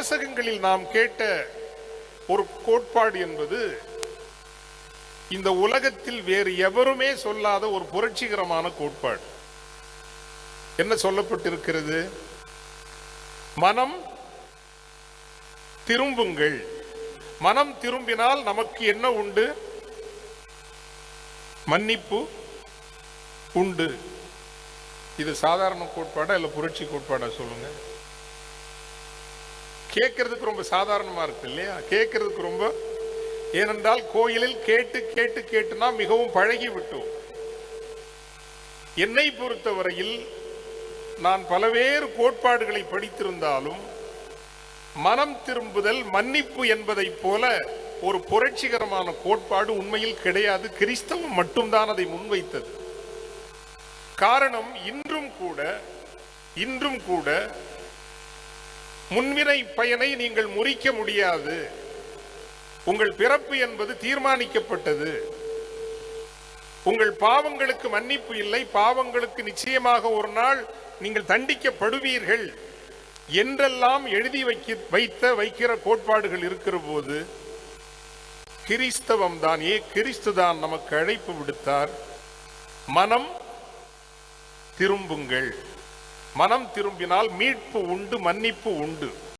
வாசகங்களில் நாம் கேட்ட ஒரு கோட்பாடு என்பது இந்த உலகத்தில் வேறு எவருமே சொல்லாத ஒரு புரட்சிகரமான கோட்பாடு. என்ன சொல்லப்பட்டிருக்கிறது? மனம் திரும்புங்கள். மனம் திரும்பினால் நமக்கு என்ன உண்டு? மன்னிப்பு உண்டு. இது சாதாரண கோட்பாடா இல்லை புரட்சி கோட்பாடா சொல்லுங்க? கேட்கறதுக்கு ரொம்ப சாதாரணமா இருக்கு இல்லையா? கேட்கறதுக்கு ரொம்ப ஏனென்றால் கோயிலில் கேட்டு கேட்டு கேட்டுனா மிகவும் பழகி விட்டோம் என்னை பொறுத்தவரையில் நான் பலவேறு கோட்பாடுகளை படித்திருந்தாலும் மனம் திரும்புதல் மன்னிப்பு என்பதைப் போல ஒரு புரட்சிகரமான கோட்பாடு உண்மையில் கிடையாது. கிறிஸ்தவம் மட்டும்தான் அதை முன்வைத்தது. காரணம் இன்றும் கூட இன்றும் கூட முன்வினை பயனை நீங்கள் முறிக்க முடியாது. உங்கள் பிறப்பு என்பது தீர்மானிக்கப்பட்டது. உங்கள் பாவங்களுக்கு மன்னிப்பு இல்லை. பாவங்களுக்கு நிச்சயமாக ஒரு நாள் நீங்கள் தண்டிக்கப்படுவீர்கள். என்றெல்லாம் எழுதி வைக்க வைத்த வைக்கிற கோட்பாடுகள் இருக்கிற போது கிறிஸ்தவம் தான். ஏ கிறிஸ்து தான் நமக்கு அழைப்பு விடுத்தார். மனம் திரும்புங்கள். மனம் திரும்பினால் மீட்பு உண்டு மன்னிப்பு உண்டு.